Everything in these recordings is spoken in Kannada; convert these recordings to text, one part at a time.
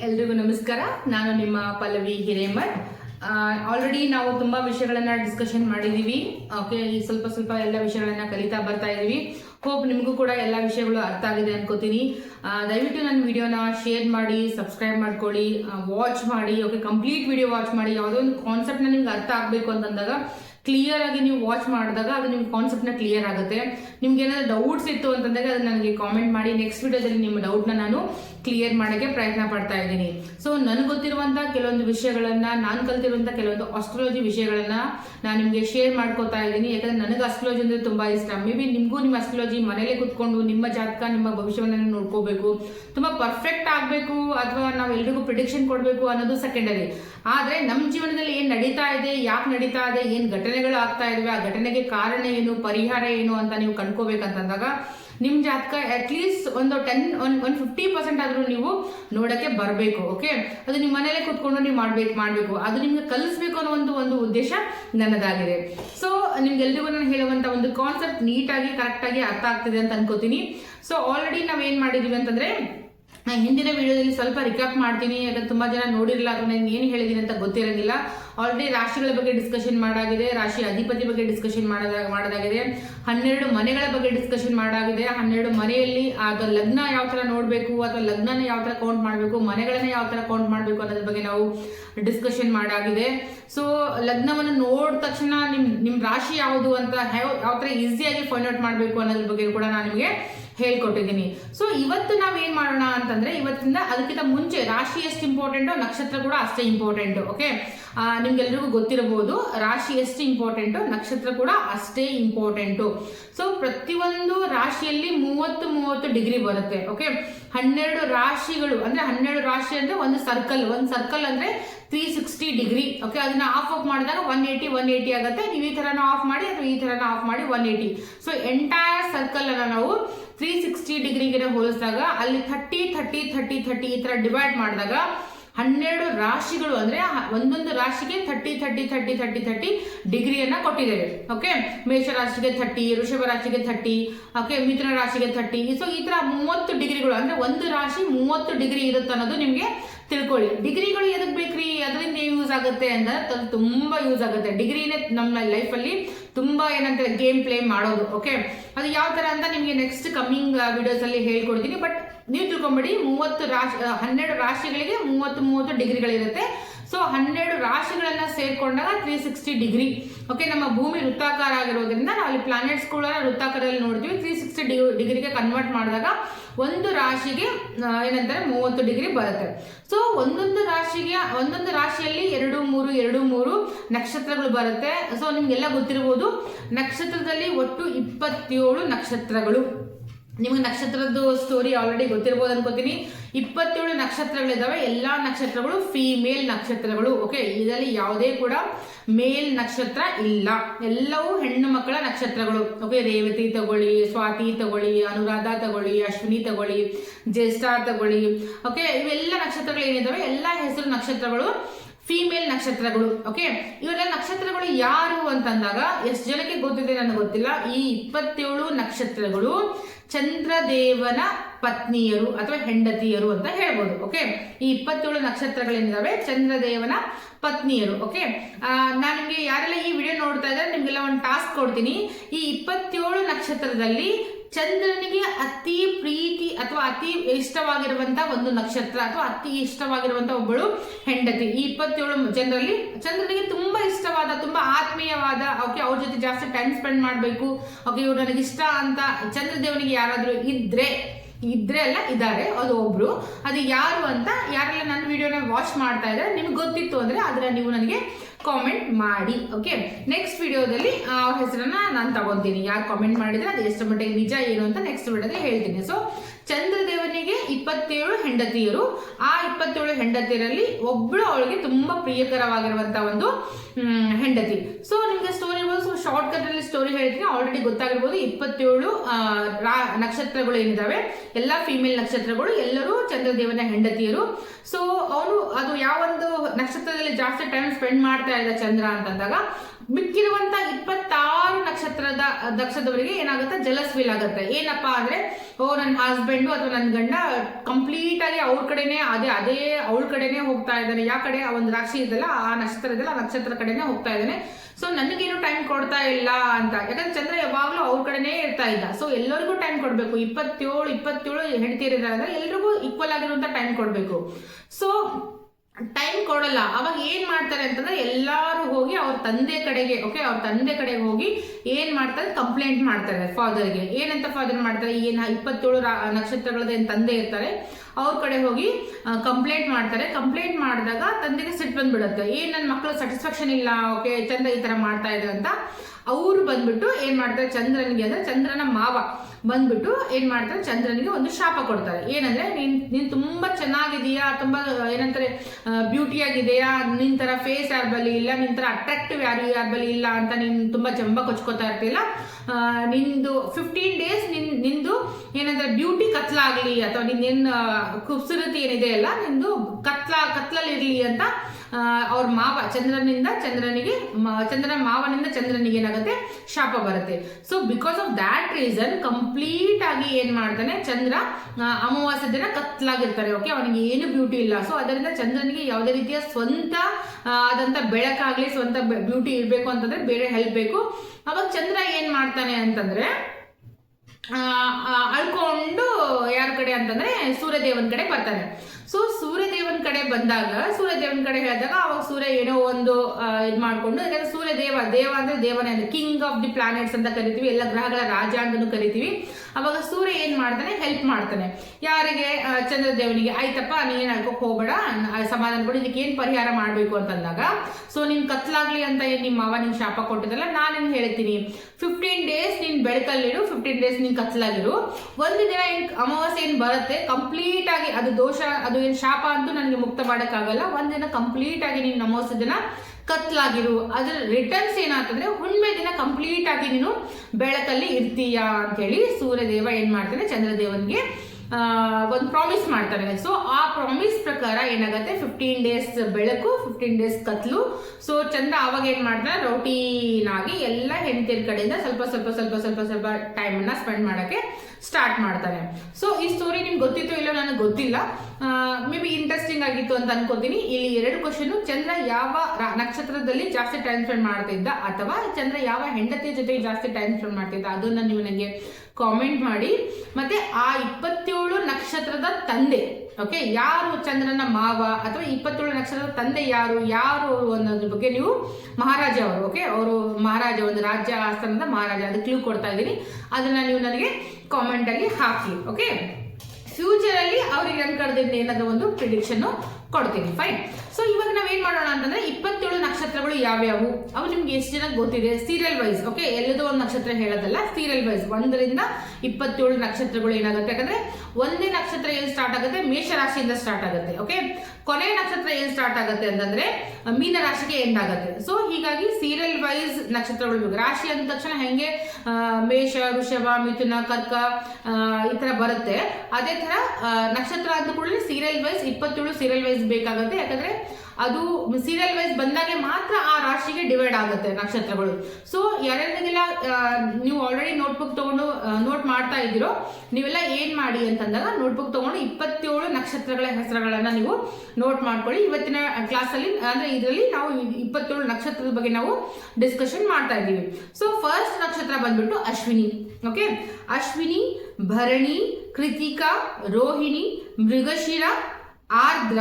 ಎಲ್ರಿಗೂ ನಮಸ್ಕಾರ. ನಾನು ನಿಮ್ಮ ಪಲ್ಲವಿ ಹಿರೇಮಠ್. ಆಲ್ರೆಡಿ ನಾವು ತುಂಬಾ ವಿಷಯಗಳನ್ನ ಡಿಸ್ಕಷನ್ ಮಾಡಿದೀವಿ. ಓಕೆ ಈ ಸ್ವಲ್ಪ ಸ್ವಲ್ಪ ಎಲ್ಲ ವಿಷಯಗಳನ್ನ ಕಲಿತಾ ಬರ್ತಾ ಇದೀವಿ. ಹೋಪ್ ನಿಮಗೂ ಕೂಡ ಎಲ್ಲ ವಿಷಯಗಳು ಅರ್ಥ ಆಗಿದೆ ಅನ್ಕೋತೀನಿ. ದಯವಿಟ್ಟು ನನ್ನ ವಿಡಿಯೋನ ಶೇರ್ ಮಾಡಿ ಸಬ್ಸ್ಕ್ರೈಬ್ ಮಾಡ್ಕೊಳ್ಳಿ ವಾಚ್ ಮಾಡಿ ಓಕೆ ಕಂಪ್ಲೀಟ್ ವಿಡಿಯೋ ವಾಚ್ ಮಾಡಿ. ಯಾವುದೋ ಒಂದು ಕಾನ್ಸೆಪ್ಟ್ನ ನಿಮ್ಗೆ ಅರ್ಥ ಆಗಬೇಕು ಅಂತಂದಾಗ ಕ್ಲಿಯರ್ ಆಗಿ ನೀವು ವಾಚ್ ಮಾಡಿದಾಗ ಅದು ನಿಮ್ಗೆ ಕಾನ್ಸೆಪ್ಟ್ನ ಕ್ಲಿಯರ್ ಆಗುತ್ತೆ. ನಿಮ್ಗೆ ಏನಾದ್ರು ಡೌಟ್ಸ್ ಇತ್ತು ಅಂತಂದಾಗ ಅದನ್ನ ನನಗೆ ಕಾಮೆಂಟ್ ಮಾಡಿ. ನೆಕ್ಸ್ಟ್ ವಿಡಿಯೋದಲ್ಲಿ ನಿಮ್ಮ ಡೌಟ್ನ ನಾನು ಕ್ಲಿಯರ್ ಮಾಡೋಕ್ಕೆ ಪ್ರಯತ್ನ ಪಡ್ತಾ ಇದ್ದೀನಿ. ಸೊ ನನಗೆ ಗೊತ್ತಿರುವಂಥ ಕೆಲವೊಂದು ವಿಷಯಗಳನ್ನ, ನಾನು ಕಲ್ತಿರುವಂಥ ಕೆಲವೊಂದು ಆಸ್ಟ್ರಾಲಜಿ ವಿಷಯಗಳನ್ನ ನಾನು ನಿಮಗೆ ಶೇರ್ ಮಾಡ್ಕೋತಾ ಇದ್ದೀನಿ. ಯಾಕಂದ್ರೆ ನನಗೆ ಅಸ್ಟ್ರಾಲಜಿ ಅಂದರೆ ತುಂಬಾ ಇಷ್ಟ. ಮೇ ಬಿ ನಿಮಗೂ ನಿಮ್ಮ ಅಸ್ಟ್ರಾಲಜಿ ಮನೇಲೆ ಕುತ್ಕೊಂಡು ನಿಮ್ಮ ಜಾತಕ, ನಿಮ್ಮ ಭವಿಷ್ಯವನ್ನ ನೋಡ್ಕೋಬೇಕು. ತುಂಬಾ ಪರ್ಫೆಕ್ಟ್ ಆಗಬೇಕು ಅಥವಾ ನಾವು ಎಲ್ರಿಗೂ ಪ್ರಿಡಿಕ್ಷನ್ ಕೊಡಬೇಕು ಅನ್ನೋದು ಸೆಕೆಂಡರಿ ಆದ್ರೆ ನಮ್ಮ ಜೀವನದಲ್ಲಿ ಏನು ನಡೀತಾ ಇದೆ, ಯಾಕೆ ನಡೀತಾ ಇದೆ, ಏನು ಘಟನೆಗಳು ಆಗ್ತಾ ಇದಾವೆ, ಆ ಘಟನೆಗೆ ಕಾರಣ ಏನು, ಪರಿಹಾರ ಏನು ಅಂತ ನೀವು ಕಂಡ್ಕೋಬೇಕಂತಂದಾಗ ನಿಮ್ ಜಾತಕ ಅಟ್ಲೀಸ್ಟ್ ಒಂದು ten one one fifty percent ಆದ್ರೂ ನೀವು ನೋಡಕ್ಕೆ ಬರಬೇಕು ಓಕೆ ಅದು ನಿಮ್ಮ ಮನೇಲೆ ಕೂತ್ಕೊಂಡು ನೀವು ಮಾಡ್ಬೇಕು, ಮಾಡಬೇಕು. ಅದು ನಿಮ್ಗೆ ಕಲಿಸ್ಬೇಕು ಅನ್ನೋ ಒಂದು ಒಂದು ಉದ್ದೇಶ ನನ್ನದಾಗಿದೆ. ಸೊ ನಿಮ್ಗೆಲ್ರಿಗೂ ನಾನು ಹೇಳುವಂತ ಒಂದು ಕಾನ್ಸೆಪ್ಟ್ ನೀಟಾಗಿ ಕರೆಕ್ಟಾಗಿ ಅರ್ಥ ಆಗ್ತಿದೆ ಅಂತ ಅನ್ಕೋತೀನಿ. ಸೊ ಆಲ್ರೆಡಿ ನಾವೇನು ಮಾಡಿದೀವಿ ಅಂತಂದ್ರೆ ನಾನು ಹಿಂದಿನ ವಿಡಿಯೋದಲ್ಲಿ ಸ್ವಲ್ಪ ರಿಕ್ಯಾಪ್ ಮಾಡ್ತೀನಿ. ಯಾಕಂದ್ರೆ ತುಂಬಾ ಜನ ನೋಡಿರಲ್ಲ ಅದನ್ನ ನಾನು ಏನು ಹೇಳಿದ್ದೀನಿ ಅಂತ ಗೊತ್ತಿರೋದಿಲ್ಲ ಆಲ್ರೆಡಿ ರಾಶಿಗಳ ಬಗ್ಗೆ ಡಿಸ್ಕಷನ್ ಮಾಡಾಗಿದೆ. ರಾಶಿ ಅಧಿಪತಿ ಬಗ್ಗೆ ಡಿಸ್ಕಷನ್ ಮಾಡೋದಾಗ ಮಾಡೋದಾಗಿದೆ. ಹನ್ನೆರಡು ಮನೆಗಳ ಬಗ್ಗೆ ಡಿಸ್ಕಷನ್ ಮಾಡಾಗಿದೆ. ಹನ್ನೆರಡು ಮನೆಯಲ್ಲಿ ಆಗ ಲಗ್ನ ಯಾವ ತರ ನೋಡಬೇಕು, ಅಥವಾ ಲಗ್ನನ ಯಾವ ತರ ಕೌಂಟ್ ಮಾಡಬೇಕು, ಮನೆಗಳನ್ನ ಯಾವ ತರ ಕೌಂಟ್ ಮಾಡಬೇಕು ಅನ್ನೋದ್ರ ಬಗ್ಗೆ ನಾವು ಡಿಸ್ಕಷನ್ ಮಾಡಾಗಿದೆ. ಸೊ ಲಗ್ನವನ್ನು ನೋಡಿದ ತಕ್ಷಣ ನಿಮ್ಮ ನಿಮ್ಮ ರಾಶಿ ಯಾವುದು ಅಂತ ಯಾವ ಯಾವ ತರ ಈಸಿಯಾಗಿ ಫೈಂಡ್ ಔಟ್ ಮಾಡಬೇಕು ಅನ್ನೋದ್ರ ಬಗ್ಗೆ ಕೂಡ ನಾನು ನಿಮಗೆ ಹೇಳ್ಕೊಟ್ಟಿದ್ದೀನಿ. ಸೊ ಇವತ್ತು ನಾವ್ ಏನ್ ಮಾಡೋಣ ಅಂತಂದ್ರೆ, ಇವತ್ತಿಂದ ಅದಕ್ಕಿಂತ ಮುಂಚೆ ರಾಶಿ ಎಷ್ಟು ಇಂಪಾರ್ಟೆಂಟು ನಕ್ಷತ್ರ ಕೂಡ ಅಷ್ಟೇ ಇಂಪಾರ್ಟೆಂಟ್ ಓಕೆ ನಿಮ್ಗೆಲ್ರಿಗೂ ಗೊತ್ತಿರಬಹುದು, ರಾಶಿ ಎಷ್ಟು ಇಂಪಾರ್ಟೆಂಟು ನಕ್ಷತ್ರ ಕೂಡ ಅಷ್ಟೇ ಇಂಪಾರ್ಟೆಂಟು ಸೊ ಪ್ರತಿಯೊಂದು ರಾಶಿಯಲ್ಲಿ ಮೂವತ್ತು ಮೂವತ್ತು ಡಿಗ್ರಿ ಬರುತ್ತೆ ಓಕೆ ಹನ್ನೆರಡು ರಾಶಿಗಳು, ಅಂದ್ರೆ ಹನ್ನೆರಡು ರಾಶಿ ಅಂದ್ರೆ ಒಂದು ಸರ್ಕಲ್ ಒಂದು ಸರ್ಕಲ್ ಅಂದ್ರೆ ತ್ರೀ ಸಿಕ್ಸ್ಟಿ ಡಿಗ್ರಿ ಓಕೆ ಅದನ್ನ ಆಫ್ ಆಫ್ ಮಾಡಿದಾಗ ಒನ್ ಏಯ್ಟಿ ಒನ್ ಏಯ್ಟಿ ಆಗುತ್ತೆ. ನೀವು ಈ ಥರನೂ ಆಫ್ ಮಾಡಿ ಅಥವಾ ಈ ಥರನೂ ಆಫ್ ಮಾಡಿ one eighty so entire circle ಅನ್ನ ನಾವು ತ್ರೀ ಸಿಕ್ಸ್ಟಿ ಡಿಗ್ರಿಗೆ ಹೋಲಿಸಿದಾಗ, ಅಲ್ಲಿ ಥರ್ಟಿ ಥರ್ಟಿ ಥರ್ಟಿ ಥರ್ಟಿ ಈ ಥರ ಡಿವೈಡ್ ಮಾಡಿದಾಗ ಹನ್ನೆರಡು ರಾಶಿಗಳು ಅಂದ್ರೆ ಒಂದೊಂದು ರಾಶಿಗೆ thirty thirty thirty thirty thirty ಡಿಗ್ರಿಯನ್ನ ಕೊಟ್ಟಿದ್ದೇವೆ. ಓಕೆ ಮೇಷ ರಾಶಿಗೆ ಥರ್ಟಿ ಋಷಭ ರಾಶಿಗೆ ಥರ್ಟಿ ಓಕೆ ಮಿಥುನ ರಾಶಿಗೆ ಥರ್ಟಿ ಸೊ ಈ ತರ ಮೂವತ್ತು ಡಿಗ್ರಿಗಳು ಅಂದ್ರೆ ಒಂದು ರಾಶಿ ಮೂವತ್ತು ಡಿಗ್ರಿ ಇರುತ್ತೆ ಅನ್ನೋದು ನಿಮ್ಗೆ ತಿಳ್ಕೊಳ್ಳಿ. ಡಿಗ್ರಿಗಳು ಎದಕ್ ಬೇಕ್ರಿ? ಅದರಿಂದ ಯೂಸ್ ಆಗುತ್ತೆ ಅಂದ್ರೆ ಅದು ತುಂಬಾ ಯೂಸ್ ಆಗುತ್ತೆ. ಡಿಗ್ರಿನೇ ನಮ್ಮ ಲೈಫಲ್ಲಿ ತುಂಬಾ ಏನಂತ ಗೇಮ್ ಪ್ಲೇ ಮಾಡೋದು ಓಕೆ ಅದು ಯಾವ ತರ ಅಂತ ನಿಮಗೆ ನೆಕ್ಸ್ಟ್ ಕಮ್ಮಿಂಗ್ ವಿಡಿಯೋಸ್ ಅಲ್ಲಿ ಹೇಳ್ಕೊಡ್ತೀನಿ. ಬಟ್ ನೀವು ತಿಳ್ಕೊಂಬಿಡಿ, ಮೂವತ್ತು ರಾಶಿ ಹನ್ನೆರಡು ರಾಶಿಗಳಿಗೆ ಮೂವತ್ತು ಮೂವತ್ತು ಡಿಗ್ರಿಗಳಿರುತ್ತೆ ಸೊ ಹನ್ನೆರಡು ರಾಶಿಗಳನ್ನ ಸೇರ್ಕೊಂಡಾಗ ತ್ರೀ ಸಿಕ್ಸ್ಟಿ ಡಿಗ್ರಿ ಓಕೆ ನಮ್ಮ ಭೂಮಿ ವೃತ್ತಾಕಾರ ಆಗಿರೋದ್ರಿಂದ ನಾವು ಅಲ್ಲಿ ಪ್ಲಾನೆಟ್ಸ್ ಕೂಡ ವೃತ್ತಾಕಾರದಲ್ಲಿ ನೋಡ್ತೀವಿ. ತ್ರೀ ಸಿಕ್ಸ್ಟಿ ಡಿಗ್ರಿಗೆ ಕನ್ವರ್ಟ್ ಮಾಡಿದಾಗ ಒಂದು ರಾಶಿಗೆ ಏನಂತಾರೆ, ಮೂವತ್ತು ಡಿಗ್ರಿ ಬರುತ್ತೆ. ಸೊ ಒಂದೊಂದು ರಾಶಿಗೆ, ಒಂದೊಂದು ರಾಶಿಯಲ್ಲಿ ಎರಡು, ಮೂರು ಎರಡು, ಮೂರು ನಕ್ಷತ್ರಗಳು ಬರುತ್ತೆ. ಸೊ ನಿಮ್ಗೆಲ್ಲ ಗೊತ್ತಿರ್ಬೋದು, ನಕ್ಷತ್ರದಲ್ಲಿ ಒಟ್ಟು ಇಪ್ಪತ್ತೇಳು ನಕ್ಷತ್ರಗಳು. ನಿಮಗೆ ನಕ್ಷತ್ರದ ಸ್ಟೋರಿ ಆಲ್ರೆಡಿ ಗೊತ್ತಿರ್ಬೋದು ಅನ್ಕೋತೀನಿ. ಇಪ್ಪತ್ತೇಳು ನಕ್ಷತ್ರಗಳಿದ್ದಾವೆ ಎಲ್ಲಾ ನಕ್ಷತ್ರಗಳು ಫೀಮೇಲ್ ನಕ್ಷತ್ರಗಳು ಓಕೆ ಇದರಲ್ಲಿ ಯಾವುದೇ ಕೂಡ ಮೇಲ್ ನಕ್ಷತ್ರ ಇಲ್ಲ. ಎಲ್ಲವೂ ಹೆಣ್ಣು ಮಕ್ಕಳ ನಕ್ಷತ್ರಗಳು ಓಕೆ ರೇವತಿ ತಗೊಳ್ಳಿ, ಸ್ವಾತಿ ತಗೊಳ್ಳಿ, ಅನುರಾಧ ತಗೊಳ್ಳಿ, ಅಶ್ವಿನಿ ತಗೊಳ್ಳಿ, ಜ್ಯೇಷ್ಠ ತಗೊಳ್ಳಿ ಓಕೆ ಇವೆಲ್ಲ ನಕ್ಷತ್ರಗಳು ಏನಿದ್ದಾವೆ ಎಲ್ಲ ಹೆಸರು ನಕ್ಷತ್ರಗಳು ನಕ್ಷತ್ರಗಳು ಓಕೆ ಇವೆಲ್ಲ ನಕ್ಷತ್ರಗಳು ಯಾರು ಅಂತಂದಾಗ ಎಷ್ಟು ಜನಕ್ಕೆ ಗೊತ್ತಿದೆ ನನಗೆ ಗೊತ್ತಿಲ್ಲ. ಈ ಇಪ್ಪತ್ತೇಳು ನಕ್ಷತ್ರಗಳು ಚಂದ್ರದೇವನ ಪತ್ನಿಯರು ಅಥವಾ ಹೆಂಡತಿಯರು ಅಂತ ಹೇಳ್ಬೋದು ಓಕೆ ಈ ಇಪ್ಪತ್ತೇಳು ನಕ್ಷತ್ರಗಳೇನಿದಾವೆ? ಚಂದ್ರದೇವನ ಪತ್ನಿಯರು ಓಕೆ ನಾನು ನಿಮಗೆ ಯಾರೆಲ್ಲ ಈ ವಿಡಿಯೋ ನೋಡ್ತಾ ಇದ್ದಾರೆ ನಿಮಗೆಲ್ಲ ಒಂದು ಟಾಸ್ಕ್ ಕೊಡ್ತೀನಿ. ಈ ಇಪ್ಪತ್ತೇಳು ನಕ್ಷತ್ರದಲ್ಲಿ ಚಂದ್ರನಿಗೆ ಅತಿ ಪ್ರೀತಿ ಅಥವಾ ಅತಿ ಇಷ್ಟವಾಗಿರುವಂತ ಒಂದು ನಕ್ಷತ್ರ ಅಥವಾ ಅತಿ ಇಷ್ಟವಾಗಿರುವಂತ ಒಬ್ಬಳು ಹೆಂಡತಿ. ಈ ಇಪ್ಪತ್ತೇಳು ಜನರಲ್ಲಿ ಚಂದ್ರನಿಗೆ ತುಂಬಾ ಇಷ್ಟವಾದ, ತುಂಬಾ ಆತ್ಮೀಯವಾದ ಓಕೆ ಅವ್ರ ಜೊತೆ ಜಾಸ್ತಿ ಟೈಮ್ ಸ್ಪೆಂಡ್ ಮಾಡಬೇಕು, ಓಕೆ, ಇವ್ರು ನನಗೆ ಇಷ್ಟ ಅಂತ ಚಂದ್ರದೇವನಿಗೆ ಯಾರಾದರೂ ಇದ್ರೆ ಇದ್ರೆ ಅಲ್ಲ ಇದ್ದಾರೆ ಅದು ಒಬ್ರು. ಅದು ಯಾರು ಅಂತ ಯಾರೆಲ್ಲ ನನ್ನ ವಿಡಿಯೋನ ವಾಚ್ ಮಾಡ್ತಾ ಇದ್ದಾರೆ ನಿಮ್ಗೆ ಗೊತ್ತಿತ್ತು ಅಂದ್ರೆ ಅದರ ನೀವು ನನಗೆ ಕಾಮೆಂಟ್ ಮಾಡಿ ಓಕೆ ನೆಕ್ಸ್ಟ್ ವಿಡಿಯೋದಲ್ಲಿ ಅವ್ರ ಹೆಸರನ್ನ ನಾನು ತಗೊಂತೀನಿ. ಯಾರು ಕಾಮೆಂಟ್ ಮಾಡಿದ್ರೆ ಅದು ಎಷ್ಟು ಮಟ್ಟಿಗೆ ನಿಜ ಏನು ಅಂತ ನೆಕ್ಸ್ಟ್ ವಿಡಿಯೋದಲ್ಲಿ ಹೇಳ್ತೀನಿ. ಸೊ ಚಂದ್ರದೇವನಿಗೆ ಇಪ್ಪತ್ತೇಳು ಹೆಂಡತಿಯರು. ಆ ಇಪ್ಪತ್ತೇಳು ಹೆಂಡತಿಯರಲ್ಲಿ ಒಬ್ಬಳು ಅವಳಿಗೆ ತುಂಬಾ ಪ್ರಿಯಕರವಾಗಿರುವಂತ ಒಂದು ಹೆಂಡತಿ. ಸೊ ನಿಮ್ಗೆ ಸ್ಟೋರಿ ಶಾರ್ಟ್ ಕಟ್ ಅಲ್ಲಿ ಸ್ಟೋರಿ ಹೇಳ್ತೀನಿ ಆಲ್ರೆಡಿ ಗೊತ್ತಾಗಿರ್ಬೋದು. ಇಪ್ಪತ್ತೇಳು ನಕ್ಷತ್ರಗಳು ಏನಿದಾವೆ? ಎಲ್ಲ ಫಿಮೇಲ್ ನಕ್ಷತ್ರಗಳು, ಎಲ್ಲರೂ ಚಂದ್ರದೇವನ ಹೆಂಡತಿಯರು. ಸೊ ಅವನು ಅದು ಯಾವೊಂದು ನಕ್ಷತ್ರದಲ್ಲಿ ಜಾಸ್ತಿ ಟೈಮ್ ಸ್ಪೆಂಡ್ ಮಾಡ್ತಾ ಇದ್ದ ಚಂದ್ರ ಅಂತಂದಾಗ, ಮಿಕ್ಕಿರುವಂತ ಇಪ್ಪತ್ತಾರು ನಕ್ಷತ್ರದ ದಕ್ಷದವರಿಗೆ ಏನಾಗುತ್ತೆ? ಜಲಸ್ ಫೀಲ್ ಆಗುತ್ತೆ. ಏನಪ್ಪಾ ಅಂದ್ರೆ, ಓ ನನ್ನ ಹಸ್ಬೆಂಡು ಅಥವಾ ನನ್ನ ಗಂಡ ಕಂಪ್ಲೀಟ್ ಆಗಿ ಅವ್ರ ಕಡೆನೆ ಅದೇ ಅದೇ ಅವಳ ಕಡೆನೆ ಹೋಗ್ತಾ ಇದ್ದಾನೆ ಯಾ ಕಡೆ ಆ ಒಂದು ರಾಶಿ ಇದೆಲ್ಲ, ಆ ನಕ್ಷತ್ರ ಇದೆಲ್ಲ ನಕ್ಷತ್ರ ಕಡೆನೆ ಹೋಗ್ತಾ ಇದ್ದಾನೆ ಸೊ ನನಗೇನು ಟೈಮ್ ಕೊಡ್ತಾ ಇಲ್ಲ ಅಂತ. ಯಾಕಂದ್ರೆ ಚಂದ್ರ ಯಾವಾಗ್ಲೂ ಅವ್ರ ಕಡೆನೇ ಇರ್ತಾ ಇದ್ದ. ಸೊ ಎಲ್ಲರಿಗೂ ಟೈಮ್ ಕೊಡ್ಬೇಕು. ಇಪ್ಪತ್ತೇಳು ಇಪ್ಪತ್ತೇಳು ಹೆಂಡತಿರಿದ್ರೆ ಎಲ್ರಿಗೂ ಈಕ್ವಲ್ ಆಗಿರುವಂತ ಟೈಮ್ ಕೊಡ್ಬೇಕು. ಸೊ ಟೈಮ್ ಕೊಡಲ್ಲ. ಅವಾಗ ಏನ್ ಮಾಡ್ತಾರೆ ಅಂತಂದ್ರೆ ಎಲ್ಲಾರು ಹೋಗಿ ಅವ್ರ ತಂದೆ ಕಡೆಗೆ ಓಕೆ ಅವ್ರ ತಂದೆ ಕಡೆಗೆ ಹೋಗಿ ಏನ್ ಮಾಡ್ತಾರೆ? ಕಂಪ್ಲೇಂಟ್ ಮಾಡ್ತಾರೆ ಫಾದರ್ಗೆ ಏನಂತ ಫಾದರ್ ಮಾಡ್ತಾರೆ? ಏನು ಇಪ್ಪತ್ತೇಳು ರಾ- ನಕ್ಷತ್ರಗಳದ ಏನ್ ತಂದೆ ಇರ್ತಾರೆ? ಅವ್ರ ಕಡೆ ಹೋಗಿ ಕಂಪ್ಲೇಂಟ್ ಮಾಡ್ತಾರೆ. ಕಂಪ್ಲೇಂಟ್ ಮಾಡಿದಾಗ ತಂದೆಗೆ ಸಿಟ್ಟು ಬಂದ್ಬಿಡುತ್ತೆ. ಏನ್ ನನ್ನ ಮಕ್ಕಳು ಸ್ಯಾಟಿಸ್ಫ್ಯಾಕ್ಷನ್ ಇಲ್ಲ ಓಕೆ ಚಂದ ಈ ತರ ಮಾಡ್ತಾ ಇದ್ರು ಅಂತ. ಅವ್ರು ಬಂದ್ಬಿಟ್ಟು ಏನ್ ಮಾಡ್ತಾರೆ? ಚಂದ್ರನಿಗೆ ಅಂದ್ರೆ ಚಂದ್ರನ ಮಾವ. ಬಂದ್ಬಿಟ್ಟು ಏನ್ ಮಾಡ್ತಾರೆ? ಚಂದ್ರನಿಗೆ ಒಂದು ಶಾಪ ಕೊಡ್ತಾರೆ. ಏನಂದ್ರೆ, ನೀನು ನೀನು ತುಂಬಾ ಚೆನ್ನಾಗಿದೆಯಾ ತುಂಬಾ ಏನಂತಾರೆ ಬ್ಯೂಟಿಯಾಗಿದೆಯಾ ನಿನ್ನ ಥರ ಫೇಸ್ ಯಾರ ಇಲ್ಲ? ನಿನ್ನ ಥರ ಅಟ್ರಾಕ್ಟಿವ್ ಯಾರು ಯಾರ ಇಲ್ಲ ಅಂತ ನೀನು ತುಂಬಾ ಜಂಬ ಕೊಚ್ಕೋತಾ ಇರ್ತಿಲ್ಲ ನಿಂದು ಫಿಫ್ಟೀನ್ ಡೇಸ್ ನಿನ್, ನಿಂದು ಏನಂದ್ರೆ ಬ್ಯೂಟಿ ಕತ್ಲಾಗಲಿ ಅಥವಾ ನಿನ್ನೇನು ಖೂಬ್ಸೂರತಿ ಏನಿದೆ ಅಲ್ಲ ನಿಂದು ಕತ್ಲ ಕತ್ಲಲ್ಲಿ ಇರ್ಲಿ ಅಂತ ಅವ್ರ ಮಾವ ಚಂದ್ರನಿಂದ ಚಂದ್ರನಿಗೆ ಚಂದ್ರನ ಮಾವನಿಂದ ಚಂದ್ರನಿಗೆ ಏನಾಗುತ್ತೆ? ಶಾಪ ಬರುತ್ತೆ. So because of that reason complete ಆಗಿ ಏನ್ ಮಾಡ್ತಾನೆ? ಚಂದ್ರ ಅಮಾವಾಸ್ಯ ದಿನ ಕತ್ಲಾಗಿರ್ತಾರೆ ಓಕೆ ಅವನಿಗೆ ಏನು ಬ್ಯೂಟಿ ಇಲ್ಲ. ಸೊ ಅದರಿಂದ ಚಂದ್ರನಿಗೆ ಯಾವುದೇ ರೀತಿಯ ಸ್ವಂತ ಆದಂಥ ಬೆಳಕಾಗ್ಲಿ ಸ್ವಂತ ಬ್ಯೂಟಿ ಇರಬೇಕು ಅಂತಂದ್ರೆ ಬೇರೆ ಹೆಲ್ಪ್ ಬೇಕು. ಅವಾಗ ಚಂದ್ರ ಏನ್ ಮಾಡ್ತಾನೆ ಅಂತಂದ್ರೆ ಆ, ಆ, ಅಳ್ಕೊಂಡು ಯಾರ ಕಡೆ ಅಂತಂದ್ರೆ ಸೂರ್ಯದೇವನ್ ಕಡೆ ಬರ್ತಾನೆ. ಸೊ ಸೂರ್ಯದೇವನ್ ಕಡೆ ಬಂದಾಗ, ಸೂರ್ಯದೇವನ್ ಕಡೆ ಹೇಳಿದಾಗ ಅವಾಗ ಸೂರ್ಯ ಏನೋ ಒಂದು ಇದು ಮಾಡ್ಕೊಂಡು, ಯಾಕಂದ್ರೆ ಸೂರ್ಯದೇವ, ದೇವ ಅಂದ್ರೆ ದೇವನೇ ಕಿಂಗ್ ಆಫ್ ದಿ ಪ್ಲಾನೆಟ್ಸ್ ಅಂತ ಕರಿತೀವಿ, ಎಲ್ಲ ಗ್ರಹಗಳ ರಾಜ ಅಂತಾನು ಕರಿತೀವಿ. ಅವಾಗ ಸೂರ್ಯ ಏನ್ ಮಾಡ್ತಾನೆ? ಹೆಲ್ಪ್ ಮಾಡ್ತಾನೆ. ಯಾರಿಗೆ? ಚಂದ್ರದೇವನಿಗೆ. ಆಯ್ತಪ್ಪ ನೀನ್ ಅಳ್ಕೋಕ್ ಹೋಗ್ಬೇಡ ಸಮಾಧಾನ ಕೊಡಿ, ಇದಕ್ಕೆ ಏನ್ ಪರಿಹಾರ ಮಾಡ್ಬೇಕು ಅಂತಂದಾಗ ಸೊ ನಿನ್ ಕತ್ಲಾಗ್ಲಿ ಅಂತ ಏನ್ ನಿಮ್ಮ ಮಾವ ನಿನ್ ಶಾಪ ಕೊಟ್ಟಿದ್ದಲ್ಲ ನಾನು ಹೇಳ್ತೀನಿ. ಫಿಫ್ಟೀನ್ ಡೇಸ್ ನೀನ್ ಬೆಳಕಲ್ಲಿರು ಫಿಫ್ಟೀನ್ ಡೇಸ್ ನೀನ್ ಕತ್ಲಾಗಿರು. ಒಂದು ದಿನ ಏನ್ ಅಮಾವಾಸ್ಯೆ ಬರುತ್ತೆ. ಕಂಪ್ಲೀಟ್ ಆಗಿ ಅದು ದೋಷ, ಅದು ಏನು ಶಾಪ ಅಂತೂ ನನಗೆ ಮುಕ್ತ ಮಾಡೋಕ್ಕಾಗಲ್ಲ. ಒಂದಿನ ಕಂಪ್ಲೀಟ್ ಆಗಿ ನೀನು ಅಮಾವಾಸ್ಯೆ ದಿನ ಕತ್ಲಾಗಿರು. ಅದ್ರ ರಿಟರ್ನ್ಸ್ ಏನಾಗ್ತಂದ್ರೆ, ಹುಣ್ಮೆ ದಿನ ಕಂಪ್ಲೀಟ್ ಆಗಿ ನೀನು ಬೆಳಕಲ್ಲಿ ಇರ್ತೀಯಾ ಅಂತ ಹೇಳಿ ಸೂರ್ಯದೇವ ಏನ್ ಮಾಡ್ತಾನೆ, ಚಂದ್ರದೇವನ್ಗೆ ಒಂದು ಪ್ರಾಮಿಸ್ ಮಾಡ್ತಾನೆ. ಸೊ ಆ ಪ್ರಾಮಿಸ್ ಪ್ರಕಾರ ಏನಾಗುತ್ತೆ? ಫಿಫ್ಟೀನ್ ಡೇಸ್ ಬೆಳಕು ಫಿಫ್ಟೀನ್ ಡೇಸ್ ಕತ್ಲು. ಸೊ ಚಂದ್ರ ಅವಾಗ ಏನು ಮಾಡ್ತಾನೆ? ರೊಟೀನ್ ಆಗಿ ಎಲ್ಲ ಹೆಂಡತಿಯರ ಕಡೆಯಿಂದ ಸ್ವಲ್ಪ ಸ್ವಲ್ಪ ಸ್ವಲ್ಪ ಸ್ವಲ್ಪ ಸ್ವಲ್ಪ ಟೈಮ್ ಅನ್ನ ಸ್ಪೆಂಡ್ ಮಾಡಕ್ಕೆ ಸ್ಟಾರ್ಟ್ ಮಾಡ್ತಾನೆ ಸೊ ಈ ಸ್ಟೋರಿ ನಿಮ್ಗೆ ಗೊತ್ತಿತ್ತು ಇಲ್ಲೋ ನನಗೆ ಗೊತ್ತಿಲ್ಲ. ಮೇ ಬಿ ಇಂಟ್ರೆಸ್ಟಿಂಗ್ ಆಗಿತ್ತು ಅಂತ ಅನ್ಕೋತೀನಿ ಇಲ್ಲಿ ಎರಡು ಕ್ವಶನ್ ಚಂದ್ರ ಯಾವ ನಕ್ಷತ್ರದಲ್ಲಿ ಜಾಸ್ತಿ ಟೈಮ್ ಸ್ಪೆಂಡ್ ಮಾಡ್ತಿದ್ದ ಅಥವಾ ಚಂದ್ರ ಯಾವ ಹೆಂಡತಿಯ ಜೊತೆ ಜಾಸ್ತಿ ಟೈಮ್ ಸ್ಪೆಂಡ್ ಮಾಡ್ತಿದ್ದ? ಅದನ್ನ ನೀವು ನನಗೆ ಕಾಮೆಂಟ್ ಮಾಡಿ. ಮತ್ತೆ ಆ ಇಪ್ಪತ್ತೇಳು ನಕ್ಷತ್ರದ ತಂದೆ ಓಕೆ ಯಾರು ಚಂದ್ರನ ಮಾವ ಅಥವಾ ಇಪ್ಪತ್ತೇಳು ನಕ್ಷತ್ರದ ತಂದೆ ಯಾರು ಯಾರು ಅನ್ನೋದ್ರ ಬಗ್ಗೆ ನೀವು ಮಹಾರಾಜ ಅವರು ಓಕೆ ಅವರು ಮಹಾರಾಜ, ಒಂದು ರಾಜ್ಯ ಆಸ್ಥಾನದ ಮಹಾರಾಜ, ಅದು ಕ್ಲೂ ಕೊಡ್ತಾ ಇದ್ದೀನಿ. ಅದನ್ನ ನೀವು ನನಗೆ ಕಾಮೆಂಟ್ ಅಲ್ಲಿ ಹಾಕಿ ಓಕೆ ಫ್ಯೂಚರ್ ಅಲ್ಲಿ ಅವ್ರಿಗೆ ನನ್ ಕಡ್ದಿಂದ ಏನಾದ್ರು ಒಂದು ಪ್ರಿಡಿಕ್ಷನ್ ಕೊಡ್ತೀನಿ ಫೈನ್ ಸೊ ಇವಾಗ ನಾವೇನ್ ಮಾಡೋಣ ಅಂತಂದ್ರೆ, ಇಪ್ಪತ್ತೇಳು ನಕ್ಷತ್ರಗಳು ಯಾವ್ಯಾವು? ಅವು ನಿಮ್ಗೆ ಎಷ್ಟು ಜನ ಗೊತ್ತಿದೆ? ಸೀರಿಯಲ್ ವೈಸ್ ಓಕೆ ಎಲ್ಲದೋ ಒಂದು ನಕ್ಷತ್ರ ಹೇಳೋದಲ್ಲ. ಸೀರಿಯಲ್ ವೈಸ್ ಒಂದರಿಂದ ಇಪ್ಪತ್ತೇಳು ನಕ್ಷತ್ರಗಳು ಏನಾಗುತ್ತೆ? ಯಾಕಂದ್ರೆ ಒಂದೇ ನಕ್ಷತ್ರ ಏನು ಸ್ಟಾರ್ಟ್ ಆಗುತ್ತೆ? ಮೇಷ ರಾಶಿಯಿಂದ ಸ್ಟಾರ್ಟ್ ಆಗುತ್ತೆ ಓಕೆ ಕೊನೆ ನಕ್ಷತ್ರ ಏನು ಸ್ಟಾರ್ಟ್ ಆಗುತ್ತೆ ಅಂತಂದ್ರೆ, ಮೀನ ರಾಶಿಗೆ ಎಂಡ್ ಆಗುತ್ತೆ. ಸೊ ಹೀಗಾಗಿ ಸೀರಿಯಲ್ ವೈಸ್ ನಕ್ಷತ್ರಗಳು ರಾಶಿ ಅಂದ ತಕ್ಷಣ ಹೆಂಗೆ? ಮೇಷ, ವೃಷಭ, ಮಿಥುನ, ಕರ್ಕ ಈ ತರ ಬರುತ್ತೆ. ಅದೇ ತರ ನಕ್ಷತ್ರ ಅಂದ ಕೂಡಲೇ ಸೀರಿಯಲ್ ವೈಸ್ ಇಪ್ಪತ್ತೇಳು ಸೀರಿಯಲ್ ವೈಸ್ ಬೇಕಾಗುತ್ತೆ. ಯಾಕಂದ್ರೆ ಅದು ಸೀರಿಯಲ್ ವೈಸ್ ಬಂದಾಗೆ ಮಾತ್ರ ಆ ರಾಶಿಗೆ ಡಿವೈಡ್ ಆಗುತ್ತೆ ನಕ್ಷತ್ರಗಳು. ಸೊ ಯಾರ್ಯಾರಿಗೆಲ್ಲ ನೀವು ಆಲ್ರೆಡಿ ನೋಟ್ಬುಕ್ ತಗೊಂಡು ನೋಟ್ ಮಾಡ್ತಾ ಇದ್ದೀರೋ, ನೀವೆಲ್ಲ ಏನ್ ಮಾಡಿ ಅಂತಂದಾಗ ನೋಟ್ಬುಕ್ ತಗೊಂಡು ಇಪ್ಪತ್ತೇಳು ನಕ್ಷತ್ರಗಳ ಹೆಸರುಗಳನ್ನ ನೀವು ನೋಟ್ ಮಾಡ್ಕೊಳ್ಳಿ. ಇವತ್ತಿನ ಕ್ಲಾಸಲ್ಲಿ ಅಂದ್ರೆ ಇದರಲ್ಲಿ ನಾವು ಇಪ್ಪತ್ತೇಳು ನಕ್ಷತ್ರದ ಬಗ್ಗೆ ನಾವು ಡಿಸ್ಕಷನ್ ಮಾಡ್ತಾ ಇದ್ದೀವಿ. ಸೊ ಫಸ್ಟ್ ನಕ್ಷತ್ರ ಬಂದ್ಬಿಟ್ಟು ಅಶ್ವಿನಿ ಓಕೆ ಅಶ್ವಿನಿ, ಭರಣಿ, ಕೃತಿಕಾ, ರೋಹಿಣಿ ಮೃಗಶಿರ ಆರ್ದ್ರ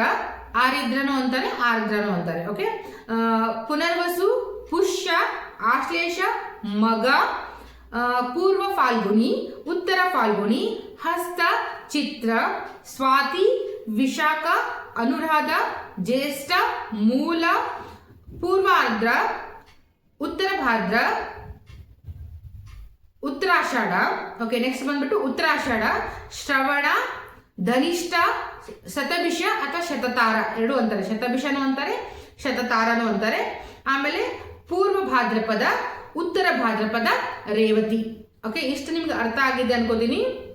ಆರಿದ್ರನು ಅಂತಾರೆ, ಆರ್ದ್ರನು ಅಂತಾರೆ ಓಕೆ ಪುನರ್ವಸು, ಪುಷ್ಯ, ಆಶ್ಲೇಷ, ಮಗ ಪೂರ್ವ ಫಾಲ್ಗುಣಿ, ಉತ್ತರ ಫಾಲ್ಗುಣಿ, ಹಸ್ತ, ಚಿತ್ರ, ಸ್ವಾತಿ, ವಿಶಾಖ, ಅನುರಾಧ, ಜ್ಯೇಷ್ಠ, ಮೂಲ ಪೂರ್ವಾರ್ಧ್ರ ಉತ್ತರ ಭಾದ್ರ ಉತ್ತರಾಷಾಢ ಓಕೆ ನೆಕ್ಸ್ಟ್ ಬಂದ್ಬಿಟ್ಟು ಉತ್ತರಾಷಾಢ, ಶ್ರವಣ ಧನಿಷ್ಠ, ಶತಭಿಷ ಅಥವಾ ಶತತಾರ. ಎರಡು ಅಂತಾರೆ. ಶತಭಿಷನು ಅಂತಾರೆ, ಶತತಾರನು ಅಂತಾರೆ. ಆಮೇಲೆ ಪೂರ್ವ ಭಾದ್ರಪದ, ಉತ್ತರ ಭಾದ್ರಪದ ರೇವತಿ. ಓಕೆ ಇಷ್ಟು ನಿಮ್ಗೆ ಅರ್ಥ ಆಗಿದೆ ಅನ್ಕೋತೀನಿ.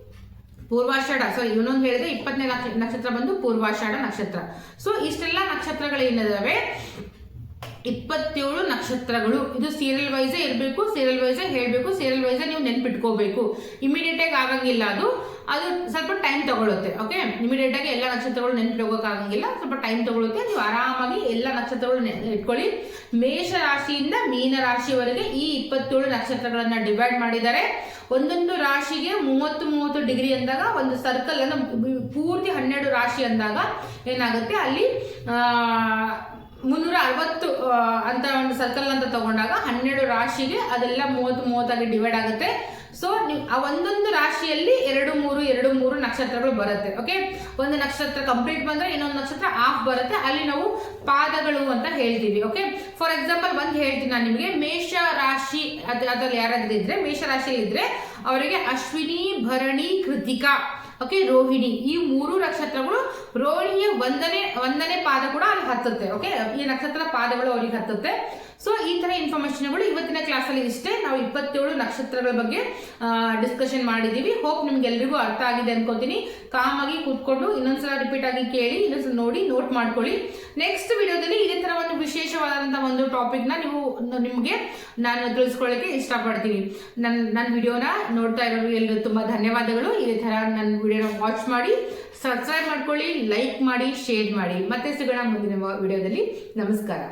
ಪೂರ್ವಾಷಾಢ. ಸೊ ಇವನೊಂದು ಹೇಳಿದ್ರೆ ಇಪ್ಪತ್ತನೇ ನಕ್ಷ- ನಕ್ಷತ್ರ ಬಂದು ಪೂರ್ವಾಷಾಢ ನಕ್ಷತ್ರ. ಸೊ ಇಷ್ಟೆಲ್ಲ ನಕ್ಷತ್ರಗಳು ಏನಿದಾವೆ? ಇಪ್ಪತ್ತೇಳು ನಕ್ಷತ್ರಗಳು. ಇದು ಸೀರಿಯಲ್ ವೈಸೇ ಇರಬೇಕು ಸೀರಿಯಲ್ ವೈಸೇ ಹೇಳಬೇಕು ಸೀರಿಯಲ್ ವೈಸೇ ನೀವು ನೆನ್ಪಿಟ್ಕೋಬೇಕು. ಇಮಿಡಿಯೇಟ್ ಆಗಿ ಆಗಂಗಿಲ್ಲ ಅದು. ಅದು ಸ್ವಲ್ಪ ಟೈಮ್ ತಗೊಳುತ್ತೆ ಓಕೆ ಇಮಿಡಿಯೇಟ್ ಆಗಿ ಎಲ್ಲ ನಕ್ಷತ್ರಗಳು ನೆನ್ಪಿಟ್ಕೋಕ್ಕಾಗಂಗಿಲ್ಲ ಸ್ವಲ್ಪ ಟೈಮ್ ತಗೊಳುತ್ತೆ. ನೀವು ಆರಾಮಾಗಿ ಎಲ್ಲ ನಕ್ಷತ್ರಗಳು ಇಟ್ಕೊಳ್ಳಿ. ಮೇಷ ರಾಶಿಯಿಂದ ಮೀನ ರಾಶಿವರೆಗೆ ಈ ಇಪ್ಪತ್ತೇಳು ನಕ್ಷತ್ರಗಳನ್ನು ಡಿವೈಡ್ ಮಾಡಿದ್ದಾರೆ ಒಂದೊಂದು ರಾಶಿಗೆ ಮೂವತ್ತು ಮೂವತ್ತು ಡಿಗ್ರಿ ಅಂದಾಗ, ಒಂದು ಸರ್ಕಲ್ ಅನ್ನು ಪೂರ್ತಿ ಹನ್ನೆರಡು ರಾಶಿ ಅಂದಾಗ ಏನಾಗುತ್ತೆ? ಅಲ್ಲಿ ಮುನ್ನೂರ ಅರವತ್ತು ಅಂತ ಒಂದು ಸರ್ಕಲ್ ಅಂತ ತಗೊಂಡಾಗ ಹನ್ನೆರಡು ರಾಶಿಗೆ ಅದೆಲ್ಲ ಮೂವತ್ತು ಮೂವತ್ತಾಗಿ ಡಿವೈಡ್ ಆಗುತ್ತೆ. ಸೊ ಆ ಒಂದೊಂದು ರಾಶಿಯಲ್ಲಿ ಎರಡು ಮೂರು ಎರಡು ಮೂರು ನಕ್ಷತ್ರಗಳು ಬರುತ್ತೆ ಓಕೆ ಒಂದು ನಕ್ಷತ್ರ ಕಂಪ್ಲೀಟ್ ಬಂದ್ರೆ ಇನ್ನೊಂದು ನಕ್ಷತ್ರ ಆಫ್ ಬರುತ್ತೆ. ಅಲ್ಲಿ ನಾವು ಪಾದಗಳು ಅಂತ ಹೇಳ್ತೀವಿ ಓಕೆ ಫಾರ್ ಎಕ್ಸಾಂಪಲ್ ಒಂದು ಹೇಳ್ತೀನಿ ನಾನು ನಿಮಗೆ. ಮೇಷ ರಾಶಿ ಅದು ಅದ್ರಲ್ಲಿ ಯಾರಾದ್ರೂ ಇದ್ರೆ, ಮೇಷ ರಾಶಿಯಲ್ಲಿ ಇದ್ರೆ ಅವರಿಗೆ ಅಶ್ವಿನಿ, ಭರಣಿ, ಕೃತಿಕಾ. ಓಕೆ ರೋಹಿಣಿ ಈ ಮೂರು ನಕ್ಷತ್ರಗಳು ರೋಹಿಣಿಯ ಒಂದನೇ ಒಂದನೇ ಪಾದ ಕೂಡ ಅಲ್ಲಿ ಹತ್ತುತ್ತೆ. ಓಕೆ ಈ ನಕ್ಷತ್ರ ಪಾದಗಳು ಅವ್ರಿಗೆ ಹತ್ತುತ್ತೆ. ಸೊ ಈ ತರ ಇನ್ಫಾರ್ಮೇಶನ್ಗಳು ಇವತ್ತಿನ ಕ್ಲಾಸಲ್ಲಿ ಇಷ್ಟೇ. ನಾವು ಇಪ್ಪತ್ತೇಳು ನಕ್ಷತ್ರಗಳ ಬಗ್ಗೆ ಡಿಸ್ಕಷನ್ ಮಾಡಿದೀವಿ. ಹೋಪ್ ನಿಮ್ಗೆ ಎಲ್ರಿಗೂ ಅರ್ಥ ಆಗಿದೆ ಅನ್ಕೋತೀನಿ. ಕಾಮಾಗಿ ಕೂತ್ಕೊಂಡು ಇನ್ನೊಂದ್ಸಲ ರಿಪೀಟ್ ಆಗಿ ಕೇಳಿ, ಇನ್ನೊಂದ್ಸಲ ನೋಡಿ ನೋಟ್ ಮಾಡ್ಕೊಳ್ಳಿ. ನೆಕ್ಸ್ಟ್ ವಿಡಿಯೋದಲ್ಲಿ ಇದೇ ತರ ಒಂದು ವಿಶೇಷವಾದಂತಹ ಒಂದು ಟಾಪಿಕ್ನ ನೀವು, ನಿಮಗೆ ನಾನು ತಿಳಿಸ್ಕೊಳ್ಳೋಕೆ ಇಷ್ಟಪಡ್ತೀನಿ. ನನ್ನ ನನ್ನ ವಿಡಿಯೋನ ನೋಡ್ತಾ ಇರೋರು ಎಲ್ಲರೂ ತುಂಬ ಧನ್ಯವಾದಗಳು. ಇದೇ ಥರ ನನ್ನ ವಿಡಿಯೋನ ವಾಚ್ ಮಾಡಿ ಸಬ್ಸ್ಕ್ರೈಬ್ ಮಾಡ್ಕೊಳ್ಳಿ ಲೈಕ್ ಮಾಡಿ ಶೇರ್ ಮಾಡಿ. ಮತ್ತೆ ಸಿಗೋಣ ಮುಂದಿನ ವಿಡಿಯೋದಲ್ಲಿ. ನಮಸ್ಕಾರ.